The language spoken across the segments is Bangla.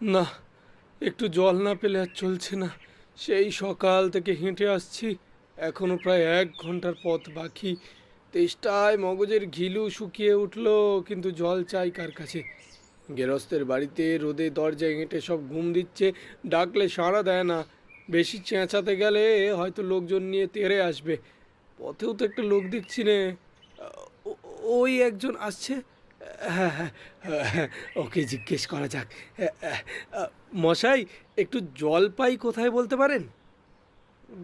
না, একটু জল না পেলে আর চলছে না। সেই সকাল থেকে হেঁটে আসছি, এখনও প্রায় এক ঘণ্টার পথ বাকি। তেষ্টায় মগজের ঘিলু শুকিয়ে উঠল, কিন্তু জল চাই কার কাছে? গেরস্তের বাড়িতে রোদে দরজায় হেঁটে সব ঘুম দিচ্ছে, ডাকলে সাড়া দেয় না। বেশি চেঁচাতে গেলে হয়তো লোকজন নিয়ে তেড়ে আসবে। পথেও তো একটা লোক দেখছি নে। ওই একজন আসছে। ওকে জিজ্ঞেস করা যাক। মশাই একটু জল পাই কোথায় বলতে পারেন?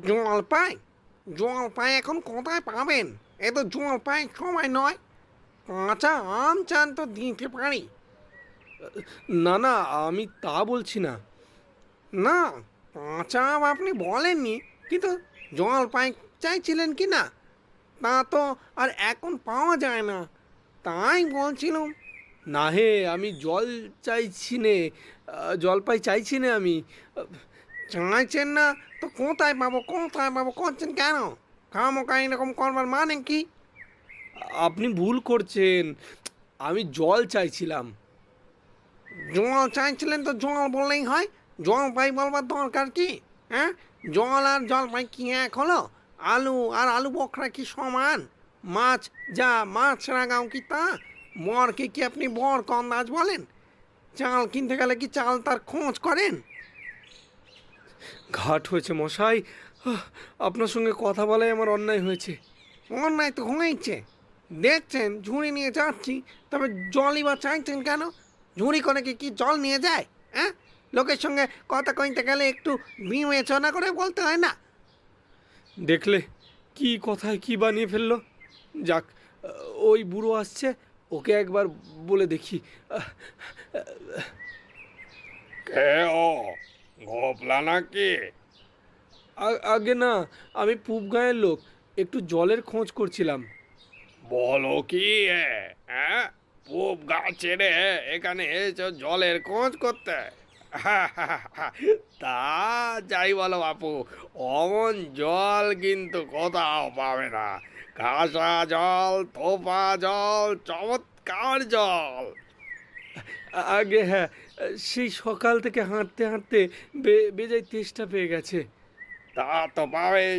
জল পাই জল পাই এখন কোথায় পাবেন? এ তো জল পাই সময় নয়। কাঁচা আম চান তো দিতে পারি। না না আমি তা বলছি না। না কাঁচা আম আপনি বলেননি কিন্তু জল পাই চাইছিলেন কি না? তা তো আর এখন পাওয়া যায় না। তাই বলছিলাম না হে আমি জল চাইছি নে জলপাই চাইছি না আমি। চাইছেন না, তো কোথায় পাবো কোথায় পাবো, করছেন কেন? খামোকা এরকম করবার মানে কি? আপনি ভুল করছেন, আমি জল চাইছিলাম। জল চাইছিলেন তো জল বললেই হয় জল পাই বলবার দরকার কি হ্যাঁ? জল আর জল পাই কি এক হলো? আলু আর আলু বখরা কি সমান? মাছ, যা মাছ রাগাও কি তা? বরকে কি আপনি বর কন্দাজ বলেন? চাল কিনতে গেলে কি চাল তার খোঁজ করেন? ঘাট হয়েছে মশাই। আপনার সঙ্গে কথা বলাই আমার অন্যায় হয়েছে। অন্যায় তো হয়েছে। দেখছেন, ঝুড়ি নিয়ে যাচ্ছি, তবে জলই বা চাইছেন কেন? ঝুড়ি করে কি কি জল নিয়ে যায় হ্যাঁ? লোকের সঙ্গে কথা কইতে গেলে একটু বিবেচনা করে বলতে হয় না? দেখলে কি কথায় কি বানিয়ে ফেলল? যাক ওই বুড়ো আসছে ওকে একবার বলে দেখি। কে ও? নাকি? আগে না আমি পূব গাঁয়ের লোক একটু জলের খোঁজ করছিলাম। বলো কি হ্যাঁ? পুব গাছে রে এখানে এসো জলের খোঁজ করতে। তা যাই বলো বাপু অমন জল কিন্তু কোথাও পাবে না। কাঁসা জল থোপা জল চমৎকার জল। আগে হ্যাঁ সেই সকাল থেকে হাঁটতে হাঁটতে বেজায় তেষ্টা পেয়ে গেছে। তা তো পাবেই।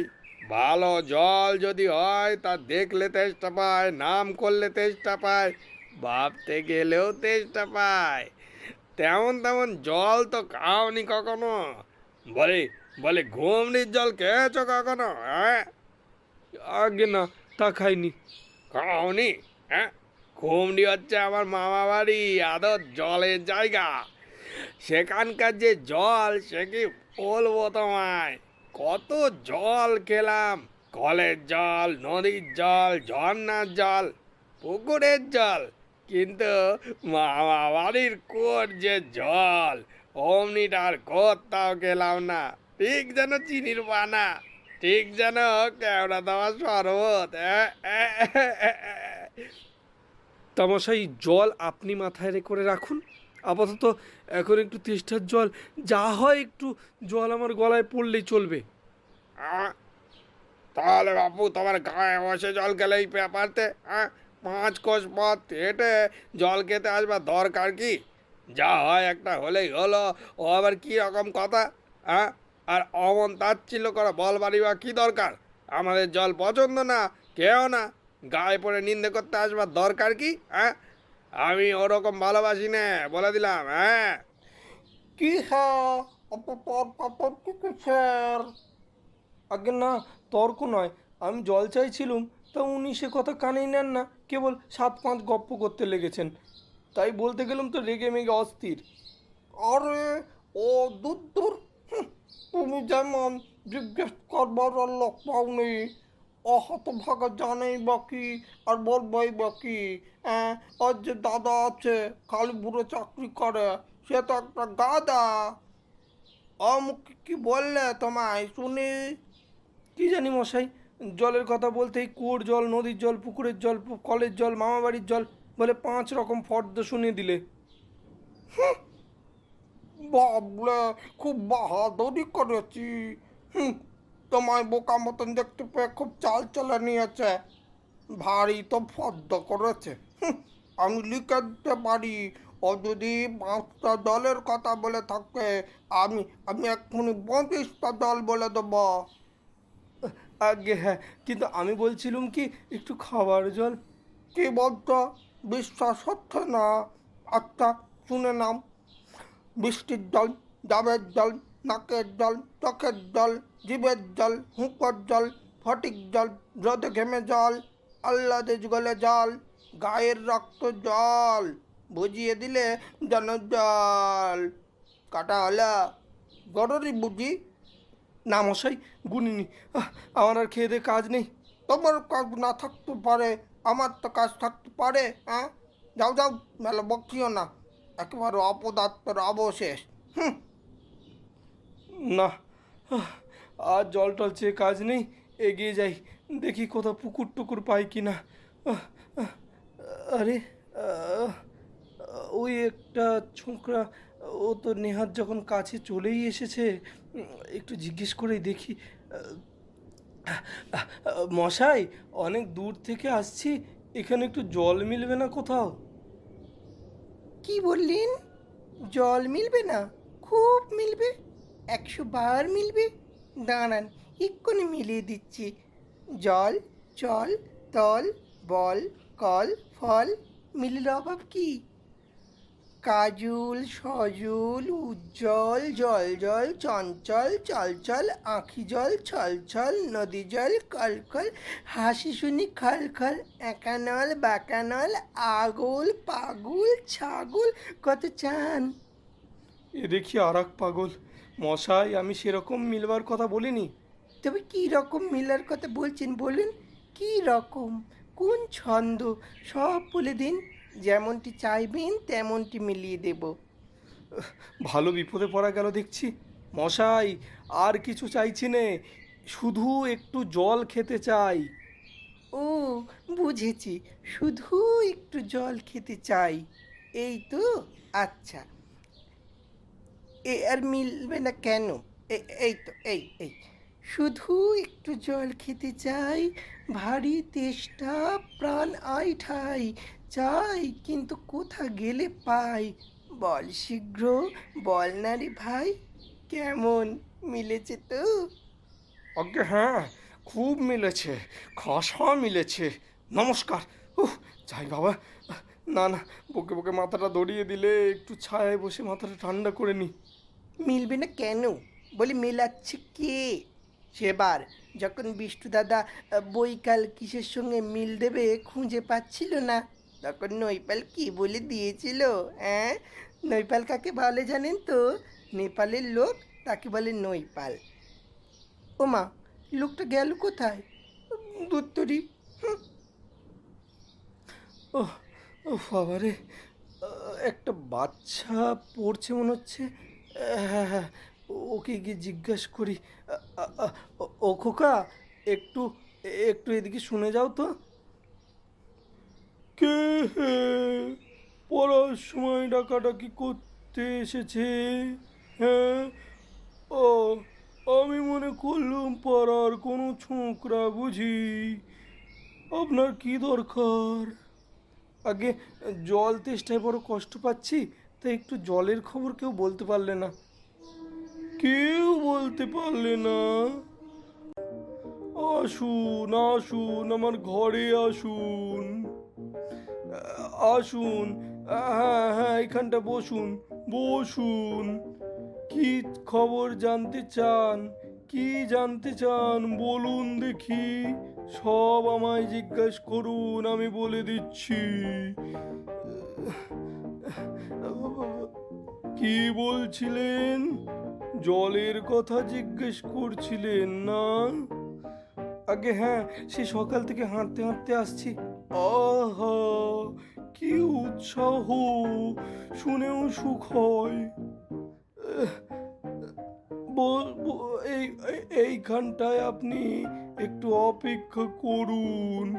ভালো জল যদি হয় তা দেখলে তেষ্টা পায় নাম করলে তেষ্টা পায় ভাবতে গেলেও তেষ্টা পায়। তেমন তেমন জল তো খাওনি কখনো। বলে বলে ঘুমনির জল খেয়েছো কখনো হ্যাঁ? আগে না তা খাইনি। খাওনি? হ্যাঁ? ঘুমনি হচ্ছে আমার মামা বাড়ি, আদর জলের জায়গা। সেখানকার যে জল, সে কি বলব তোমায়? কত জল খেলাম। কলের জল, নদীর জল, ঝর্ণার জল, পুকুরের জল। কিন্তু মামা বাড়ির কোর যে জল অমনিটার কোথাও খেলাম না। ঠিক যেন চিনির বানা। ঠিক যেন কেওড়া দেওয়া শরবত আহ। তামাশাই জল আপনি মাথায় রে করে রাখুন। আপাতত এখন একটু তেষ্টার জল যা হয় একটু জল আমার গলায় পড়লেই চলবে। তাহলে বাপু তোমার গায়ে বসে জল খেলে এই ব্যাপারতে হ্যাঁ পাঁচ কোষ পথ হেঁটে জল খেতে আসবার দরকার কি? যা হয় একটা হলেই হলো ও আবার কী রকম কথা হ্যাঁ আর অমন তাচ্ছিল্য করা বল বাড়ি বা কী দরকার? আমাদের জল পছন্দ না, কেউ না। গায়ে পড়ে নিন্দে করতে আসবার দরকার কি হ্যাঁ? আমি ওরকম ভালোবাসি না, বলে দিলাম হ্যাঁ? কি হ্যাঁ? আগে না, তর্ক নয়। আমি জল চাইছিলুম, তা উনি সে কথা কানেই নেন না। কেবল সাত পাঁচ গপ্প করতে লেগেছেন। তাই বলতে গেলাম তো রেগে মেগে অস্থির। আরে, ও দূর দূর তুমি যেমন জিজ্ঞেস করবার লোক পাওনি অহত ভাগা জানেই বাকি আর বলবই বাকি হ্যাঁ আর যে দাদা আছে বুড়ো চাকরি করে সে তো একটা গাদা। অমুক কি বললে তোমায় শুনি। কি জানি মশাই জলের কথা বলতেই কুয়োর জল নদীর জল পুকুরের জল কলের জল মামাবাড়ির জল বলে পাঁচ রকম ফর্দ শুনিয়ে দিলে। বাবলে খুব বাহাদুরি করেছি। হুম তোমায় বোকা মতন দেখতে পেয়ে খুব চাল চলে নিয়েছে। ভারী তো ফদ্দ করেছে। আমি লিখে দিতে পারি। ও যদি পাঁচটা দলের কথা বলে থাকে আমি আমি এক্ষুনি পঁচিশটা দল বলে দেবো। আগে হ্যাঁ কিন্তু আমি বলছিলাম কি একটু খাবার জল। কি বলতো বিশ্বাস হচ্ছে না। আচ্ছা শুনে নাম বৃষ্টির জল, ডাবের জল, নাকের জল চোখের জল জীবের জল, হুঁকর জল, ফটিক জল, রোদে ঘেমে জল, আহ্লাদে গলে জল, গায়ের রক্ত জল, বুঝিয়ে দিলে যেন জল। কাটা হলা গররি বুঝি না মশাই গুনিনি আমার আর খেয়ে কাজ নেই। তোমার কাজ না থাকতে পারে, আমার তো কাজ থাকতে পারে হ্যাঁ যাও যাও, মেলা বকিও না। একেবারে অপদার্থের অবশেষ। না আর জল টল চেয়ে কাজ নেই, এগিয়ে যাই, দেখি কোথাও পুকুর টুকুর পাই কি না আরে ওই একটা ছোকরা ও তো নেহাত যখন কাছে চলেই এসেছে, একটু জিজ্ঞেস করেই দেখি। মশাই, অনেক দূর থেকে আসছি, এখানে একটু জল মিলবে না কোথাও? কি বললেন? জল মিলবে না? খুব মিলবে। একশো বার মিলবে। দাঁড়ান, এক্ষুনি মিলিয়ে দিচ্ছি। জল, চল, তল, বল, কল, ফল, মিলির অভাব কি? কাজুল সজুল উজ্জ্বল জল জল চঞ্চল চলচল আঁখি জল ছলছল নদী জল কলকল হাসি শুনি খলখল একানল বাকানল আগল পাগুল ছাগল কত চান। এ দেখি আর পাগল। মশাই আমি সেরকম মিলবার কথা বলিনি। তবে কি রকম মিলার কথা বলছেন বলুন? কি রকম? কোন ছন্দ? সব বলে দিন। যেমনটি চাইবেন তেমনটি মিলিয়ে দেব। ভালো বিপদে পড়া গেল দেখছি। মশাই আর কিছু চাইছি নে। শুধু একটু জল খেতে চাই। ও বুঝেছি। শুধু একটু জল খেতে চাই। এই তো আচ্ছা। এ আর মিলবে না কেন? এই তো এই এই। শুধু একটু জল খেতে চাই। ভারী তেষ্টা প্রাণ আই ঠাই চাই কিন্তু কোথা গেলে পাই? বল শীঘ্র বল না রে ভাই কেমন মিলেছে তো? আগে হ্যাঁ খুব মিলেছে খাসা মিলেছে নমস্কার। উহ যাই বাবা না না বুকে বুকে মাথাটা দড়িয়ে দিলে একটু ছায়ায় বসে মাথাটা ঠান্ডা করে নি। মিলবে না কেন? বলি মেলাচ্ছে কে? সেবার যখন বিষ্ণু দাদা বৈকাল কিসের সঙ্গে মিল দেবে খুঁজে পাচ্ছিল না। তখন নৈপাল কি বলে দিয়েছিল হ্যাঁ নৈপাল কাকে বলে জানেন তো? নেপালের লোক তাকে বলে নৈপাল। ও মা লোকটা গেল কোথায়? দুত্তরি ও ও বাবারে, একটা বাচ্চা পড়ছে মনে হচ্ছে। হ্যাঁ হ্যাঁ ওকে গিয়ে জিজ্ঞাসা করি। ও খোকা, একটু একটু এদিকে শুনে যাও তো। কে হে? পড়ার সময় ডাকাডাকি করতে এসেছে হ্যাঁ ও, আমি মনে করলুম পাড়ার কোনো ছোকরা বুঝি। আপনার কি দরকার? আগে জল তেষ্টায় বড় কষ্ট পাচ্ছি, তাই একটু জলের খবর কেউ বলতে পারলে না। কেউ বলতে পারলে না। আসুন আসুন, আমার ঘরে আসুন। আসুন হ্যাঁ হ্যাঁ এখানটা বসুন বসুন। কি খবর জানতে চান? কি জানতে চান? বলুন দেখি। সব আমায় জিজ্ঞাসা করুন, আমি বলে দিচ্ছি। কি বলছিলেন? জলের কথা জিজ্ঞেস করছিলেন না? আগে হ্যাঁ সে সকাল থেকে হাঁটতে হাঁটতে আসছি। আহা, কি উৎসাহ, শুনেও সুখ হয়। এই- এইখানটায় আপনি একটু অপেক্ষা করুন।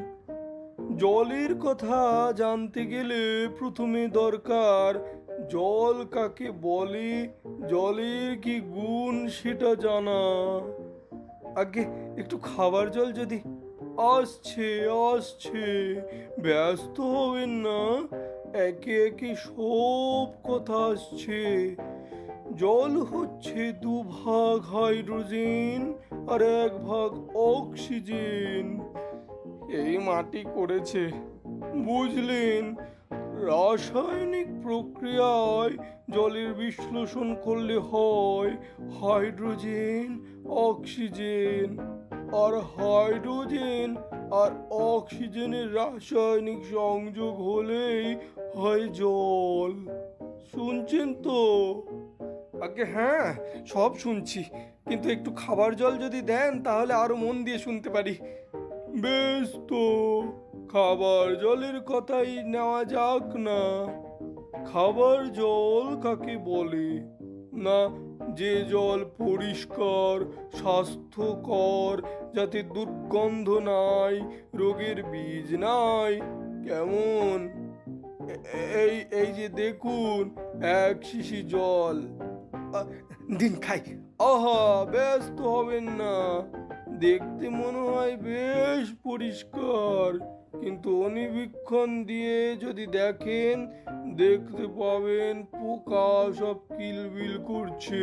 জলের কথা জানতে গেলে প্রথমে দরকার জল কাকে বলে, জলের কি গুণ সেটা জানা। আগে একটু খাবার জল যদি আসছে আসছে। ব্যস্ত হবেন না, একে একে সব কথা আসছে। জল হচ্ছে দু ভাগ হাইড্রোজেন আর এক ভাগ অক্সিজেন। এই মাটি করেছে, বুঝলেন? রাসায়নিক প্রক্রিয়ায় জলের বিশ্লেষণ করলে হয় হাইড্রোজেন, অক্সিজেন। আর হাইড্রোজেন আর অক্সিজেনের রাসায়নিক সংযোগ হলেই হয় জল। শুনছেন তো? আগে হ্যাঁ সব শুনছি। কিন্তু একটু খাবার জল যদি দেন, তাহলে আরও মন দিয়ে শুনতে পারি। বেশ তো, খাবার জলের কথাই নেওয়া যাক না। খাবার জল কাকে বলে? না যে জল পরিষ্কার, স্বাস্থ্যকর, যাতে দুর্গন্ধ নাই, রোগের বীজ নাই। কেমন? এই এই যে দেখুন, এক শিশি জল। দিন খাই। আহা, ব্যস্ত হবেন না। দেখতে মনে হয় বেশ পরিষ্কার। কিন্তু অনিবীক্ষণ দিয়ে যদি দেখেন, দেখতে পাবেন পোকা সব কিলবিল করছে।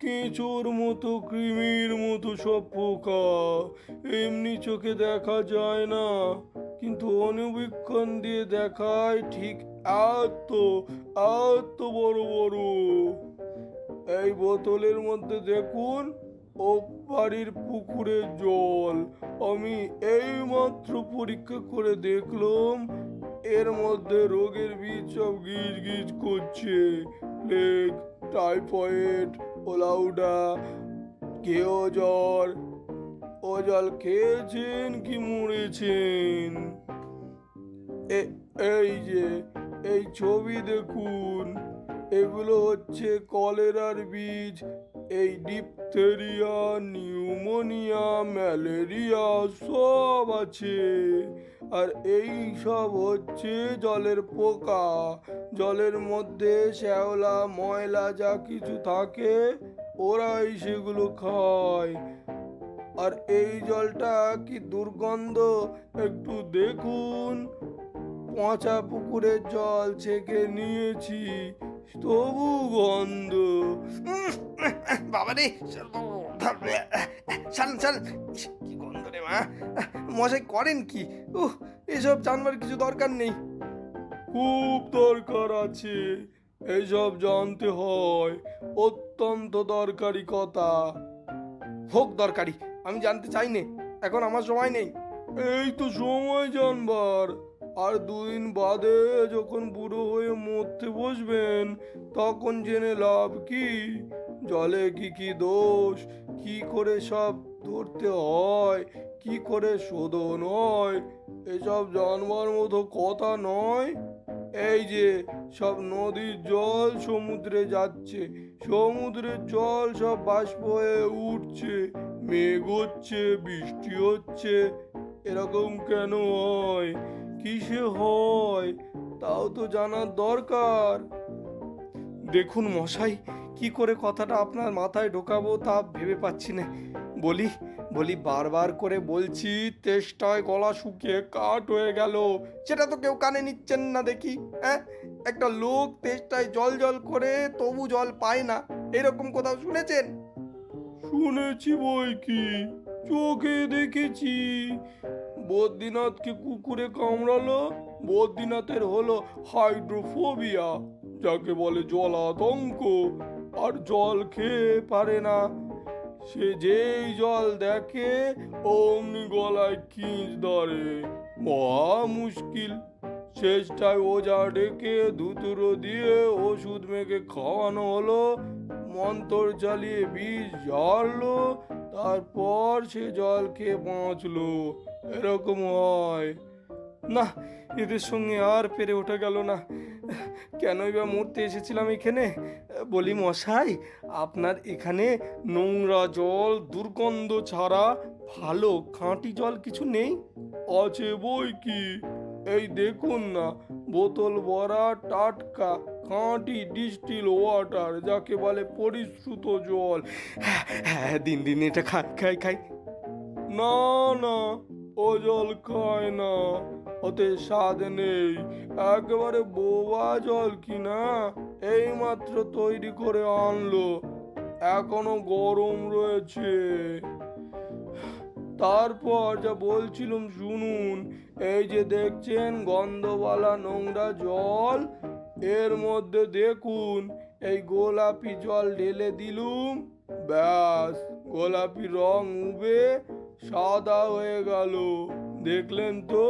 কেঁচোর মতো, কৃমির মতো সব পোকা। এমনি চোখে দেখা যায় না। কিন্তু অনুবীক্ষণ দিয়ে দেখায় ঠিক এত এত বড় বড়। এই বোতলের মধ্যে দেখুন। ও বাড়ির পুকুরের জল। আমি এই মাত্র পরীক্ষা করে দেখলাম, এর মধ্যে রোগের বীজ সব গিজ গিজ করছে। প্লেগ, টাইফয়েড, ওলাউডা কেউ জ্বর, ও জল খেয়েছেন কি মরেছেন? এই যে, এই ছবি দেখুন। এগুলো হচ্ছে কলেরার বীজ, এই ডিপথেরিয়া নিউমোনিয়া, ম্যালেরিয়া সব আছে। আর এই সব হচ্ছে জলের পোকা। জলের মধ্যে শ্যাওলা, ময়লা যা কিছু থাকে, ওরাই সেগুলো খায়। আর এই জলটা কি দুর্গন্ধ? একটু দেখুন। পচা পুকুরের জল ছেঁকে নিয়েছি। তবু গন্ধ। বাবা রে কি গন্ধ রে মা। মশাই করেন কি? উহ এসব জানবার কিছু দরকার নেই। খুব দরকার আছে। এইসব জানতে হয়। অত্যন্ত দরকারি কথা। হোক দরকারি। আমি জানতে চাই নে। এখন আমার সময় নেই। এই তো সময় জানবার। আর দুদিন বাদে যখন বুড়ো হয়ে মরতে বসবেন, তখন জেনে লাভ কি? জলে কি কি দোষ? কি করে সব ধরতে হয়? কি করে শোধন হয়? এসব জানবার মতো কথা নয়? এই যে, সব নদীর জল সমুদ্রে যাচ্ছে সমুদ্রের জল সব বাষ্প হয়ে উঠছে, মেঘ হচ্ছে, বৃষ্টি হচ্ছে, এরকম কেন হয়? কিসে হয়? তাও তো জানার দরকার। দেখুন মশাই, কি করে কথাটা আপনার মাথায় ঢোকাবো তা ভেবে পাচ্ছি না। বলি বলি বারবার করে বলছি, তেষ্টায় গলা শুকিয়ে কাট হয়ে গেল। সেটা তো কেউ কানে নিচ্ছেন না দেখি হ্যাঁ? একটা লোক তেষ্টায় জল জল করে তবু জল পায় না। এরকম কোথাও শুনেছেন? শুনেছি বই কি, চোখে দেখেছি। বদ্রীনাথকে কুকুরে কামড়ালো? বদ্রীনাথের হলো হাইড্রোফোবিয়া, যাকে বলে জল আতঙ্ক আর জল খেয়ে পারে না। সে যেই জল দেখে অমনি গলায় খিঁচ ধরে। মহা মুশকিল। শেষটায় ওজা ডেকে ধুতুরো দিয়ে ওষুধ মেখে খাওয়ানো হলো। মন্তর চালিয়ে বিষ ঝাড়লো, তারপর সে জলকে বাঁচলো। এরকম হয়। না, এদের সঙ্গে আর পেরে ওঠা গেল না। কেনই বা মরতে এসেছিলাম এখানে? বলি মশাই, আপনার এখানে নোংরা জল, দুর্গন্ধ ছাড়া ভালো খাঁটি জল কিছু নেই? আছে বই কি? এই দেখুন না, বোতল ভরা টাটকা খাঁটি ডিস্টিল ওয়াটার, যাকে বলে পরিশ্রুত জল। হ্যাঁ দিন দিন এটা খাই খাই খাই। না না, ও জল খায় না, ওতে স্বাদ নেই। একেবারে বোবা জল কিনা, এইমাত্র তৈরি করে আনলো। এখনও গরম রয়েছে। তারপর যা বলছিলাম শুনুন, এই যে দেখছেন গন্ধওয়ালা নোংরা জল এর মধ্যে দেখুন, এই গোলাপি জল ঢেলে দিলুম। ব্যাস, গোলাপি রং উবে সাদা হয়ে গেল। দেখলেন তো?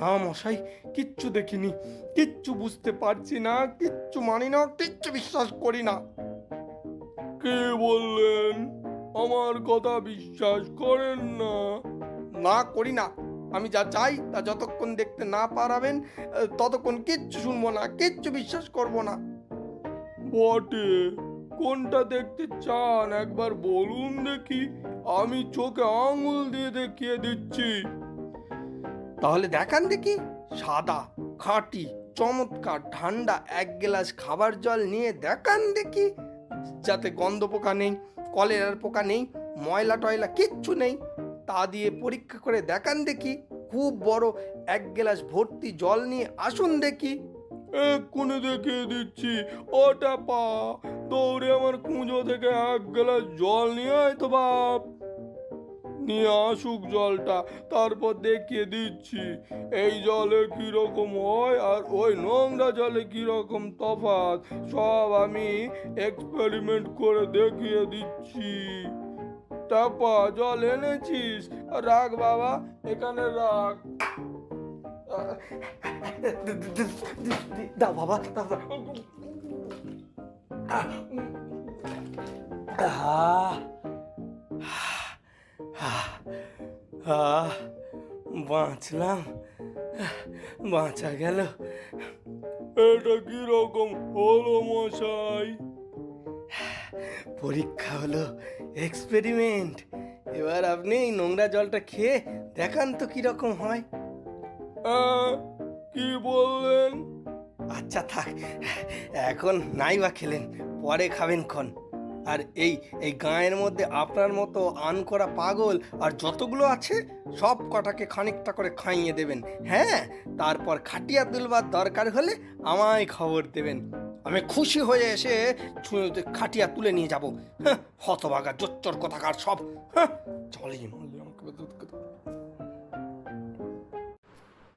না মশাই, কিচ্ছু দেখিনি। কিচ্ছু বুঝতে পারছি না, কিচ্ছু মানি না, কিচ্ছু বিশ্বাস করি না। কে বললেন? আমার কথা বিশ্বাস করেন না। না করি না। আমি যা চাই তা যতক্ষণ দেখতে না পারাবেন ততক্ষণ কিচ্ছু শুনব না কিচ্ছু বিশ্বাস করব না। বটে কোনটা দেখতে চান? একবার বলুন দেখি। আমি চোখে আঙুল দিয়ে দেখিয়ে দিচ্ছি। তাহলে দেখান দেখি। সাদা খাঁটি চমৎকার ঠান্ডা এক গ্লাস খাবার জল নিয়ে দেখান দেখি। যাতে গন্ধ পোকা নেই কলেরার পোকা নেই ময়লা টয়লা কিচ্ছু নেই। তা দিয়ে পরীক্ষা করে দেখান দেখি। খুব বড় এক গ্লাস ভর্তি জল নিয়ে আসুন দেখি। এক্ষুনি দেখিয়ে দিচ্ছি। ওটা পা, দৌড়ে আমার কুঁজো থেকে এক গ্লাস জল নিয়ে আয় তো বাপ। নিয়ে আসুক জলটা, তারপর দেখিয়ে দিচ্ছি। এই জলে কি রকম হয় আর ওই নোংরা জলে কি রকম তফাৎ, সব আমি এক্সপেরিমেন্ট করে দেখিয়ে দিচ্ছি। টাপা জল এনেছিস। রাখ বাবা এখানে রাখ দাও বাবা দাও বাঁচলাম বাঁচা গেল। এটা কি রকম হলো মশাই? পরীক্ষা হলো এক্সপেরিমেন্ট এবার আপনি এই নোংরা জলটা খেয়ে দেখান তো কি রকম হয়। কি বললেন? আচ্ছা থাক এখন নাই বা খেলেন পরে খাবেন ক্ষণ। আর এই এই গাঁয়ের মধ্যে আপনার মতো আন করা পাগল আর যতগুলো আছে সব কটাকে খানিকটা করে খাইয়ে দেবেন হ্যাঁ? তারপর খাটিয়া তুলবার দরকার হলে আমায় খবর দেবেন। আমি খুশি হয়ে এসে খাটিয়া তুলে নিয়ে যাব। হ্যাঁ হতবাগা জোচ্চর কথাকার সব। হ্যাঁ চলে